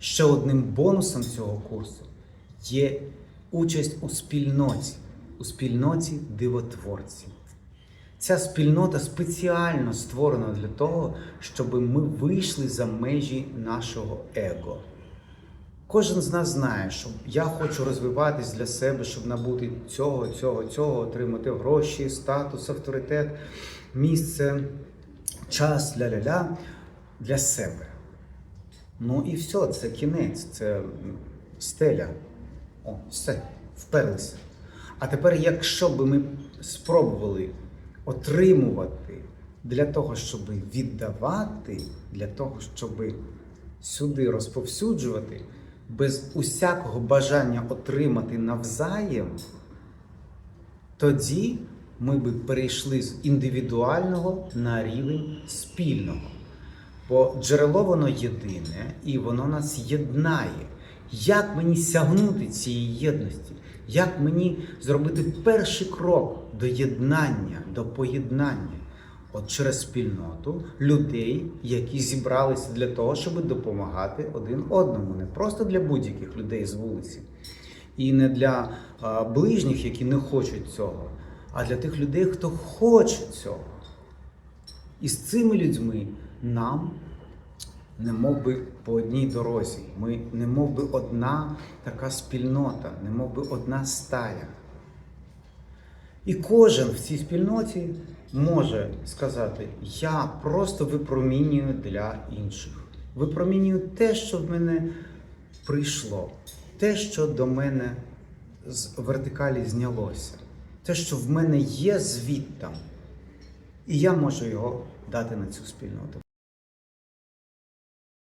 Ще одним бонусом цього курсу є участь у спільноті, у спільноті дивотворців. Ця спільнота спеціально створена для того, щоб ми вийшли за межі нашого его. Кожен з нас знає, що я хочу розвиватись для себе, щоб набути цього, цього, цього, отримати гроші, статус, авторитет, місце, час, ля-ля-ля для себе. Ну і все, це кінець, це стеля. О, все, вперлися. А тепер, якщо би ми спробували отримувати для того, щоб віддавати, для того, щоб сюди розповсюджувати, без усякого бажання отримати навзаєм, тоді ми би перейшли з індивідуального на рівень спільного. Бо джерело воно єдине і воно нас єднає. Як мені сягнути цієї єдності? Як мені зробити перший крок до єднання, до поєднання? От через спільноту людей, які зібралися для того, щоб допомагати один одному, не просто для будь-яких людей з вулиці, і не для ближніх, які не хочуть цього, а для тих людей, хто хоче цього. І з цими людьми нам не мов би по одній дорозі. Ми не мов би одна така спільнота, не мов би одна стая. І кожен в цій спільноті може сказати: я просто випромінюю для інших. Випромінюю те, що в мене прийшло, те, що до мене з вертикалі знялося, те, що в мене є звідтам. І я можу його дати на цю спільноту.